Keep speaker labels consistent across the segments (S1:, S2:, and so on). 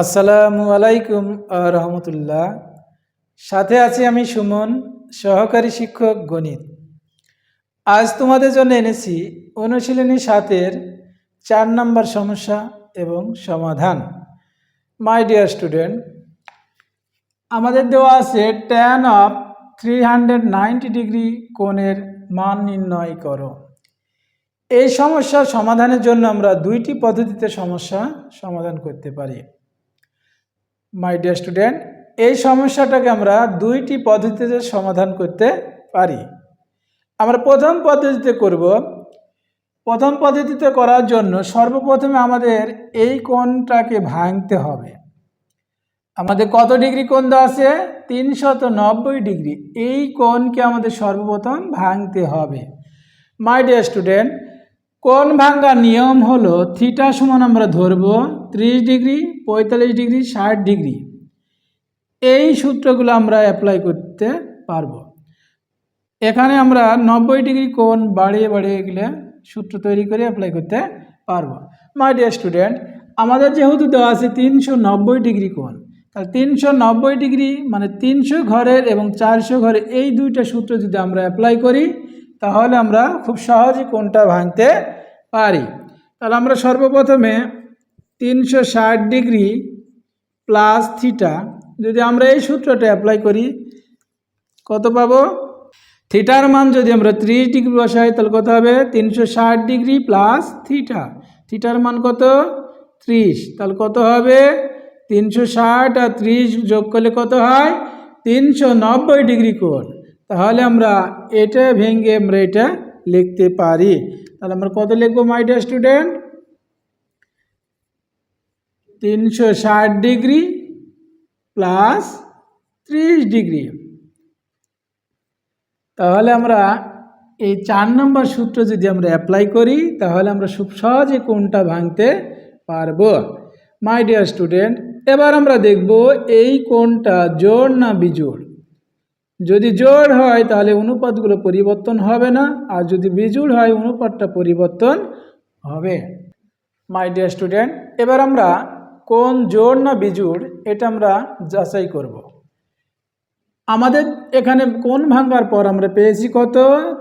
S1: আসসালামু আলাইকুম রহমতুল্লাহ। সাথে আছি আমি সুমন, সহকারী শিক্ষক গণিত। আজ তোমাদের জন্য এনেছি অনুশীলনী সাতের চার নম্বর সমস্যা এবং সমাধান। মাই ডিয়ার স্টুডেন্ট আমাদের দেওয়া আছে tan of three hundred ninety degree কোণের মান নির্ণয় করো। এই সমস্যার সমাধানের জন্য আমরা দুইটি পদ্ধতিতে সমস্যা সমাধান করতে পারি। মাই ডিয়ার স্টুডেন্ট এই সমস্যাটাকে আমরা দুইটি পদ্ধতিতে সমাধান করতে পারি। আমরা প্রথম পদ্ধতিতে করব, প্রথম পদ্ধতিতে করার জন্য সর্বপ্রথমে আমাদের এই কোণটাকে ভাঙতে হবে। আমাদের কত ডিগ্রি কোণ দেওয়া আছে? তিনশত নব্বই ডিগ্রি। এই কোণকে আমাদের সর্বপ্রথম ভাঙতে হবে। মাই ডিয়ার স্টুডেন্ট কোণ ভাঙ্গার নিয়ম হলো থিটা সমান আমরা ধরব ত্রিশ ডিগ্রি, পঁয়তাল্লিশ ডিগ্রি, ষাট ডিগ্রি। এই সূত্রগুলো আমরা অ্যাপ্লাই করতে পারব। এখানে আমরা নব্বই ডিগ্রি কোণ বাড়িয়ে বাড়িয়ে গেলে সূত্র তৈরি করে অ্যাপ্লাই করতে পারব। মাই ডিয়ার স্টুডেন্ট আমাদের যেহেতু দেওয়া আছে তিনশো নব্বই ডিগ্রি কোণ, তাহলে তিনশো নব্বই ডিগ্রি মানে তিনশো ঘরের এবং চারশো ঘরের এই দুইটা সূত্র যদি আমরা অ্যাপ্লাই করি তাহলে আমরা খুব সহজে কোনটা ভাঙতে পারি? তাহলে আমরা সর্বপ্রথমে তিনশো ষাট ডিগ্রি প্লাস থিটা, যদি আমরা এই সূত্রটা অ্যাপ্লাই করি, কত পাবো? থিটার মান যদি আমরা ত্রিশ ডিগ্রি বসাই, তাহলে কত হবে? তিনশো ষাট ডিগ্রি প্লাস থিটা। থিটার মান কত? ত্রিশ। তাহলে কত হবে? তিনশো ষাট আর ত্রিশ যোগ করলে কত হয়? তিনশো নব্বই ডিগ্রি কোণ। তাহলে আমরা এটা ভেঙে আমরা এটা লিখতে পারি। তাহলে আমরা কত লিখব মাই ডিয়ার স্টুডেন্ট তিনশো ষাট ডিগ্রি প্লাস ত্রিশ ডিগ্রি। তাহলে আমরা এই চার নম্বর সূত্র যদি আমরা অ্যাপ্লাই করি, তাহলে আমরা খুব সহজে কোনটা ভাঙতে পারব? মাই ডিয়ার স্টুডেন্ট এবার আমরা দেখব এই কোনটা, জোড় না বিজোড়? যদি জোড় হয়, তাহলে অনুপাতগুলো পরিবর্তন হবে না। আর যদি বিজুড় হয়, অনুপাতটা পরিবর্তন হবে। মাই ডিয়ার স্টুডেন্ট এবার আমরা কোন জোড় না বিজুড়, এটা আমরা যাচাই করব। আমাদের এখানে কোন ভাঙ্গার পর আমরা পেয়েছি কত?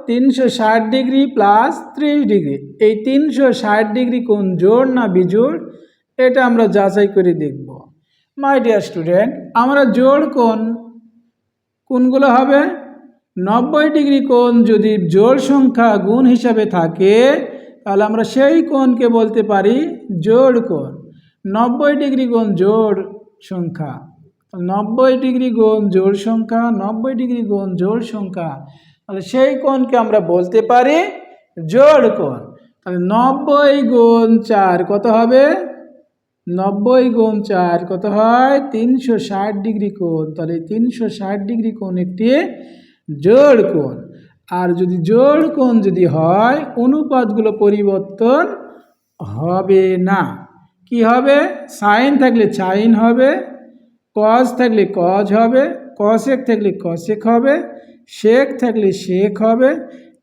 S1: তিনশো ষাট ডিগ্রি প্লাস ত্রিশ ডিগ্রি। এই তিনশো ষাট ডিগ্রি কোন জোড় না বিজোড়, এটা আমরা যাচাই করে দেখব। মাই ডিয়ার স্টুডেন্ট আমরা জোড় কোন কোনগুলো হবে? নব্বই ডিগ্রি কোণ যদি জোড় সংখ্যা গুণ হিসাবে থাকে, তাহলে আমরা সেই কোণকে বলতে পারি জোড় কোণ। নব্বই ডিগ্রি কোণ জোড় সংখ্যা। নব্বই ডিগ্রি গুণ জোড় সংখ্যা, নব্বই ডিগ্রি গুণ জোড় সংখ্যা। তাহলে সেই কোণকে আমরা বলতে পারি জোড় কোণ। তাহলে নব্বই গুণ চার কত হবে? নব্বই গুণ চার, কত হয়? তিনশো ষাট ডিগ্রি কোণ। তাহলে তিনশো ষাট ডিগ্রি কোণ একটি জোড় কোণ। আর যদি জোড় কোণ যদি হয়, অনুপাতগুলো পরিবর্তন হবে না। কি হবে? সাইন থাকলে সাইন হবে কজ থাকলে কজ হবে কশেক থাকলে কশেক হবে শেক থাকলে শেক হবে,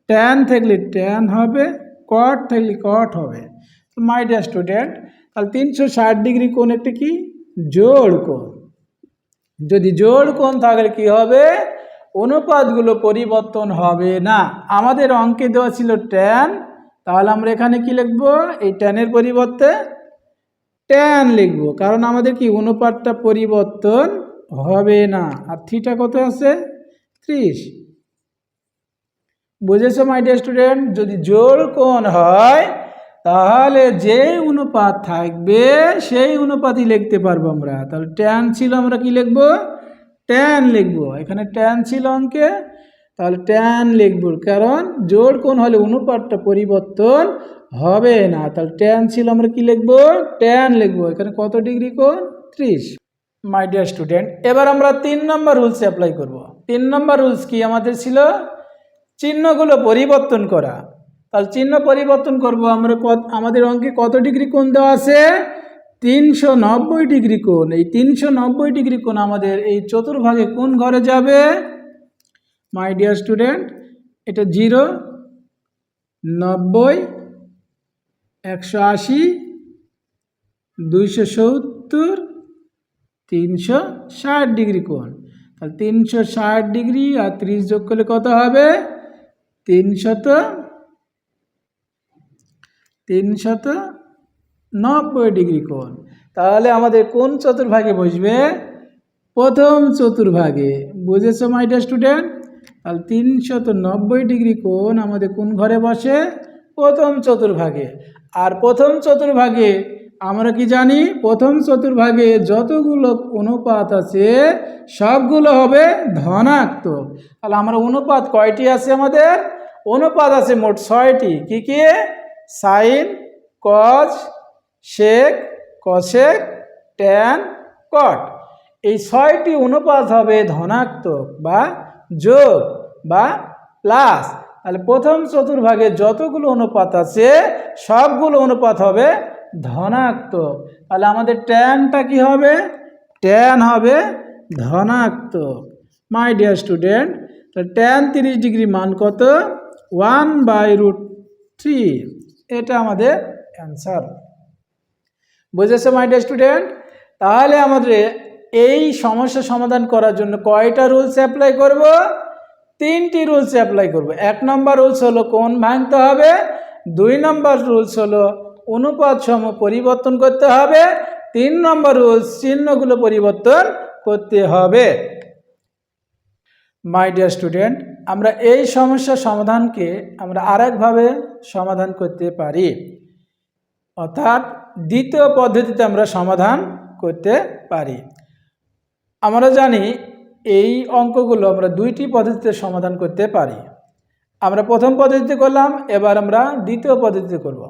S1: ট্যান থাকলে ট্যান হবে, কট থাকলে কট হবে। মাই ডিয়ার স্টুডেন্ট তাহলে তিনশো ষাট ডিগ্রি কোণ একটি কি? জোড় কোণ। যদি জোড় কোণ থাকলে কি হবে? অনুপাতগুলো পরিবর্তন হবে না। আমাদের অঙ্কে দেওয়া ছিল ট্যান তাহলে আমরা এখানে কি লিখব? এই ট্যানের পরিবর্তে ট্যান লিখব। কারণ আমাদের কি অনুপাতটা পরিবর্তন হবে না। আর থিটা কত আছে? ত্রিশ। বুঝেছ মাই ডিয়ার স্টুডেন্ট যদি জোড় কোণ হয় তাহলে যে অনুপাত থাকবে, সেই অনুপাতই লিখতে পারব আমরা। তাহলে ট্যান ছিল আমরা কি লিখব? ট্যান লিখব। এখানে ট্যান ছিল অঙ্কে, তাহলে ট্যান লিখব। কারণ জোড় কোণ হলে অনুপাতটা পরিবর্তন হবে না। তাহলে ট্যান ছিল আমরা কি লিখব? ট্যান লিখব। এখানে কত ডিগ্রি কোণ? ত্রিশ। মাই ডিয়ার স্টুডেন্ট এবার আমরা তিন নম্বর রুলস অ্যাপ্লাই করব। তিন নম্বর রুলস কি? আমাদের ছিল চিহ্নগুলো পরিবর্তন করা। তাহলে চিহ্ন পরিবর্তন করব আমরা কত, আমাদের অঙ্কে কত ডিগ্রি কোণ দেওয়া আছে? তিনশো নব্বই ডিগ্রি কোণ। এই তিনশো নব্বই ডিগ্রি কোণ আমাদের এই চতুর্ভাগে কোন ঘরে যাবে? মাই ডিয়ার স্টুডেন্ট এটা জিরো, নব্বই, একশো আশি, দুইশো সত্তর, তিনশো ষাট ডিগ্রি কোণ। তাহলে তিনশো ষাট ডিগ্রি আর ত্রিশ যোগ করলে কত হবে? তিনশত তিনশত নব্বই ডিগ্রি কোণ। তাহলে আমাদের কোন চতুর্ভাগে বসবে? প্রথম চতুর্ভাগে। বুঝেছ মাইটা স্টুডেন্ট তাহলে তিনশত নব্বই ডিগ্রি কোণ আমাদের কোন ঘরে বসে? প্রথম চতুর্ভাগে। আর প্রথম চতুর্ভাগে আমরা কি জানি? প্রথম চতুর্ভাগে যতগুলো অনুপাত আছে, সবগুলো হবে ধনাত্মক। তাহলে আমরা অনুপাত কয়টি আছে আমাদের? অনুপাত আছে মোট ছয়টি। কি কি? Sine, cos sec cosec tan, cot. এই ছয়টি অনুপাত হবে ধনাত্মক বা যোগ বা প্লাস। তাহলে প্রথম চতুর্ভাগে যতগুলো অনুপাত আছে, সবগুলো অনুপাত হবে ধনাত্মক। তাহলে আমাদের ট্যানটা কি হবে? ট্যান হবে ধনাত্মক। মাই ডিয়ার স্টুডেন্ট তো ট্যান তিরিশ ডিগ্রি মান কত? One by root three. এটা আমাদের অ্যান্সার বুঝেছ মাই ডিয়ার স্টুডেন্ট তাহলে আমাদের এই সমস্যা সমাধান করার জন্য কয়টা রুলস অ্যাপ্লাই করব? তিনটি রুলস অ্যাপ্লাই করব। এক নম্বর রুলস হলো কোন ভাঙতে হবে? দুই নম্বর রুলস হলো অনুপাত সম পরিবর্তন করতে হবে। তিন নম্বর রুলস চিহ্নগুলো পরিবর্তন করতে হবে। মাই ডিয়ার স্টুডেন্ট আমরা এই সমস্যার সমাধানকে আমরা আরেকভাবে সমাধান করতে পারি। অর্থাৎ দ্বিতীয় পদ্ধতিতে আমরা সমাধান করতে পারি। আমরা জানি এই অঙ্কগুলো আমরা দুইটি পদ্ধতিতে সমাধান করতে পারি। আমরা প্রথম পদ্ধতিতে করলাম, এবার আমরা দ্বিতীয় পদ্ধতিতে করব।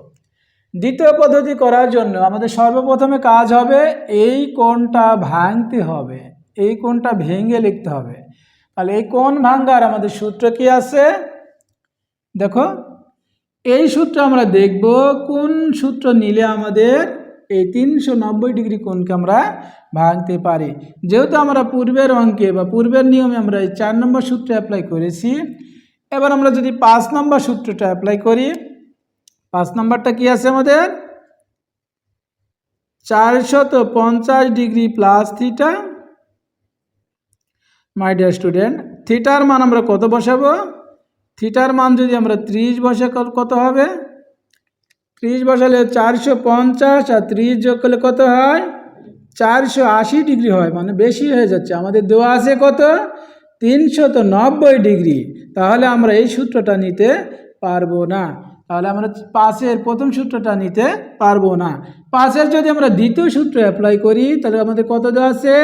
S1: দ্বিতীয় পদ্ধতি করার জন্য আমাদের সর্বপ্রথমে কাজ হবে, এই কোণটা ভাঙতে হবে, এই কোণটা ভেঙে লিখতে হবে। তাহলে এই কোন ভাঙ্গার? আমাদের সূত্র কি আছে? দেখো, এই সূত্র আমরা দেখব কোন সূত্র নিলে আমাদের এই তিনশো নব্বই ডিগ্রি কোণকে আমরা ভাঙতে পারি। যেহেতু আমরা পূর্বের অঙ্কে বা পূর্বের নিয়মে আমরা এই চার নম্বর সূত্র অ্যাপ্লাই করেছি, এবার আমরা যদি পাঁচ নম্বর সূত্রটা অ্যাপ্লাই করি, পাঁচ নম্বরটা কি আছে আমাদের? চারশত পঞ্চাশ degree plus theta my dear student থিটার মান আমরা কত বসাবো? থিটার মান যদি আমরা ত্রিশ বসে কত হবে? ত্রিশ বসালে চারশো পঞ্চাশ আর ত্রিশ যোগ করলে কত হয়? চারশো আশি ডিগ্রি হয় মানে বেশি হয়ে যাচ্ছে। আমাদের দেওয়া আছে কত? তিনশত নব্বই ডিগ্রি। তাহলে আমরা এই সূত্রটা নিতে পারব না। তাহলে আমরা পাশের প্রথম সূত্রটা নিতে পারব না। পাশের যদি আমরা দ্বিতীয় সূত্র অ্যাপ্লাই করি, তাহলে আমাদের কত দেওয়া আছে?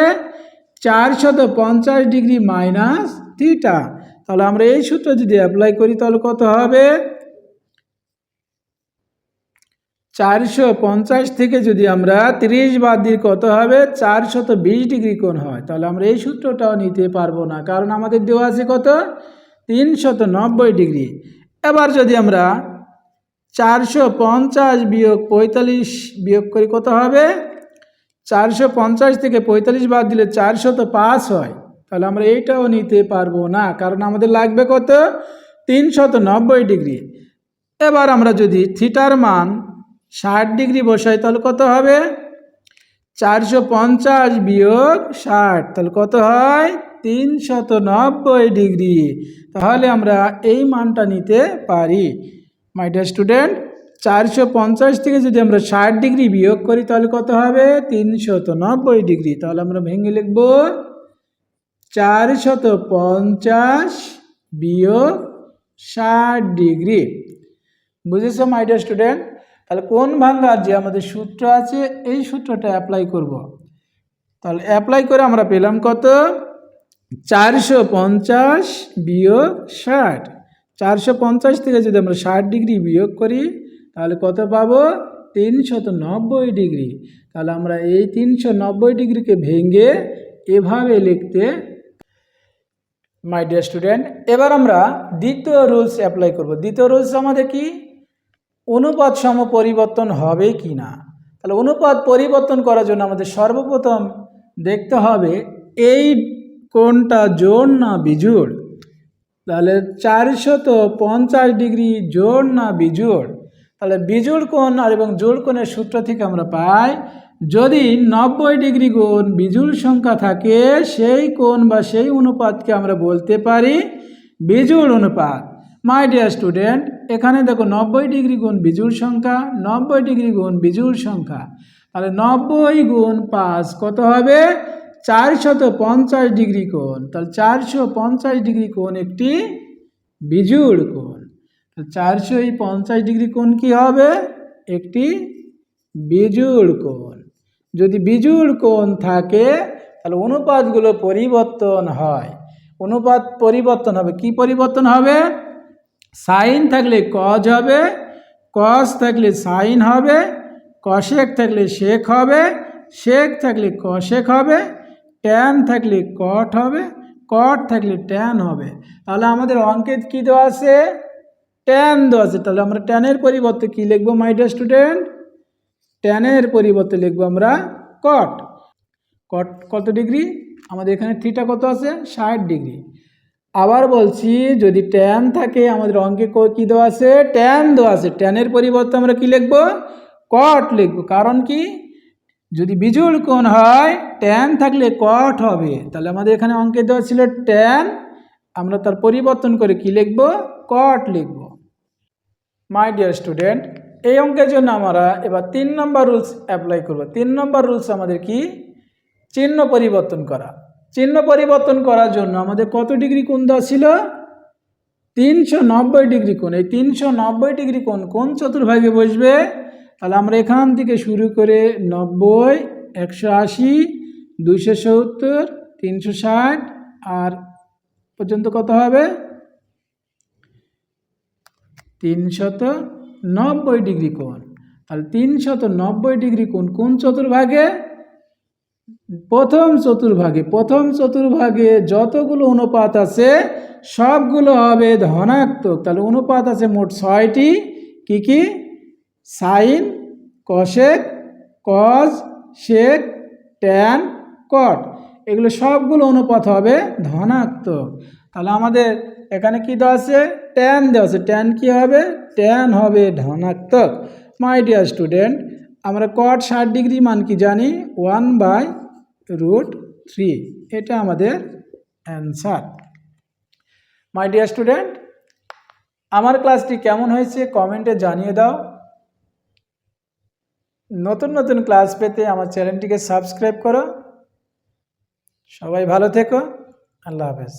S1: চারশত পঞ্চাশ ডিগ্রি মাইনাস থিটা। তাহলে আমরা এই সূত্র যদি অ্যাপ্লাই করি, তাহলে কত হবে? চারশো পঞ্চাশ থেকে যদি আমরা তিরিশ বাদ দিই, কত হবে? চারশত বিশ ডিগ্রি কোণ হয়। তাহলে আমরা এই সূত্রটাও নিতে পারব না, কারণ আমাদের দেওয়া আছে কত? তিনশত নব্বই ডিগ্রি। এবার যদি আমরা চারশো পঞ্চাশ বিয়োগ পঁয়তাল্লিশ বিয়োগ করি, কত হবে? চারশো পঞ্চাশ থেকে পঁয়তাল্লিশ বাদ দিলে চারশত পাঁচ হয়। তাহলে আমরা এইটাও নিতে পারব না, কারণ আমাদের লাগবে কত? তিনশত নব্বই ডিগ্রি। এবার আমরা যদি থিটার মান ষাট ডিগ্রি বসাই, তাহলে কত হবে? চারশো পঞ্চাশ বিয়োগ ষাট, তাহলে কত হয়? তিনশত নব্বই ডিগ্রি। তাহলে আমরা এই মানটা নিতে পারি। মাই ডিয়ার স্টুডেন্ট চারশো পঞ্চাশ থেকে যদি আমরা ষাট ডিগ্রি বিয়োগ করি, তাহলে কত হবে? তিনশত নব্বই ডিগ্রি। তাহলে আমরা ভেঙে লিখব চারশত পঞ্চাশ বিয়োগ ষাট ডিগ্রি। বুঝেছ মাই ডিয়ার স্টুডেন্ট তাহলে কোন ভাঙ্গার যে আমাদের সূত্র আছে, এই সূত্রটা অ্যাপ্লাই করব। তাহলে অ্যাপ্লাই করে আমরা পেলাম কত? চারশো পঞ্চাশ বিয়োগ ষাট। চারশো পঞ্চাশ থেকে যদি আমরা ষাট ডিগ্রি বিয়োগ করি তাহলে কত পাবো? তিনশত নব্বই ডিগ্রি। তাহলে আমরা এই তিনশো নব্বই ডিগ্রিকে ভেঙে এভাবে লিখতে মাই ডিয়ার স্টুডেন্ট, এবার আমরা দ্বিতীয় রুলস অ্যাপ্লাই করব। দ্বিতীয় রুলস আমাদের কি? অনুপাত সম পরিবর্তন হবে কি না? তাহলে অনুপাত পরিবর্তন করার জন্য আমাদের সর্বপ্রথম দেখতে হবে এই কোনটা জোড় না বিজোড়? তাহলে চারশত পঞ্চাশ ডিগ্রি জোড় না বিজোড়? তাহলে বিজোড় কোণ আর এবং জোড় কোণের সূত্র থেকে আমরা পাই, যদি নব্বই ডিগ্রি কোণ বিজুল সংখ্যা থাকে, সেই কোণ বা সেই অনুপাতকে আমরা বলতে পারি বিজুল অনুপাত। মাই ডিয়ার স্টুডেন্ট এখানে দেখো নব্বই ডিগ্রি গুণ বিজুল সংখ্যা, নব্বই ডিগ্রি গুণ বিজুল সংখ্যা। তাহলে নব্বই গুণ পাঁচ কত হবে? চারশত পঞ্চাশ ডিগ্রি কোণ। তাহলে চারশো পঞ্চাশ ডিগ্রি কোণ একটি বিজুল কোণ। চারশো এই পঞ্চাশ ডিগ্রি কোণ কি হবে? একটি বিজুল কোণ। যদি বিজুল কোণ থাকে, তাহলে অনুপাতগুলো পরিবর্তন হয়। অনুপাত পরিবর্তন হবে, কি পরিবর্তন হবে? সাইন থাকলে কজ হবে কস থাকলে সাইন হবে কশেক থাকলে শেখ হবে শেখ থাকলে কশেক হবে ট্যান থাকলে কট হবে কট থাকলে ট্যান হবে। তাহলে আমাদের অঙ্কে কী দেওয়া আছে? ট্যান দেওয়া আছে, তাহলে আমরা ট্যানের পরিবর্তে কী লিখব মাই ডিয়ার স্টুডেন্ট ট্যানের পরিবর্তে লিখব আমরা কট কট কত ডিগ্রি আমাদের এখানে থিটা কত আছে? ষাট ডিগ্রি আবার বলছি, যদি ট্যান থাকে, আমাদের অঙ্কে ক- কি দেওয়া আছে? ট্যান দেওয়া আছে। ট্যানের পরিবর্তে আমরা কি লিখব? কট লিখব। কারণ কি? যদি বিজুল কোণ হয় ট্যান থাকলে কট হবে। তাহলে আমাদের এখানে অঙ্কে দেওয়া ছিল ট্যান আমরা তার পরিবর্তন করে কি লিখব? কট লিখব। মাই ডিয়ার স্টুডেন্ট এই অঙ্কের জন্য আমরা এবার তিন নম্বর রুলস অ্যাপ্লাই করব। তিন নম্বর রুলস আমাদের কি? চিহ্ন পরিবর্তন করা। চিহ্ন পরিবর্তন করার জন্য আমাদের কত ডিগ্রি কোণ দেওয়া ছিল? তিনশো নব্বই ডিগ্রি কোণ। এই তিনশো নব্বই ডিগ্রি কোণ কোন চতুর্ভাগে বসবে? তাহলে আমরা এখান থেকে শুরু করে নব্বই, একশো আশি, দুইশো সত্তর, তিনশো ষাট, আর পর্যন্ত কত হবে? তিনশত নব্বই ডিগ্রি কোণ। তাহলে তিনশত নব্বই ডিগ্রি কোণ কোন চতুর্ভাগে? প্রথম চতুর্ভাগে। প্রথম চতুর্ভাগে যতগুলো অনুপাত আছে, সবগুলো হবে ধনাত্মক। তাহলে অনুপাত আছে মোট ছয়টি। কি কি? Sine, cosec, cos sec tan, cot. এগুলো সবগুলো অনুপাত হবে ধনাত্মক। তাহলে আমাদের এখানে কি দেওয়া আছে? ট্যান দেওয়া আছে। ট্যান কি হবে? ট্যান হবে ধনাত্মক। মাই ডিয়ার স্টুডেন্ট আমরা কট ষাট ডিগ্রি মান কি জানি? ওয়ান বাই রুট থ্রি এটা আমাদের অ্যান্সার মাই ডিয়ার স্টুডেন্ট আমার ক্লাসটি কেমন হয়েছে? কমেন্টে জানিয়ে দাও। নতুন নতুন ক্লাস পেতে আমার চ্যানেলটিকে সাবস্ক্রাইব করো। সবাই ভালো থেকো। আল্লাহ হাফেজ।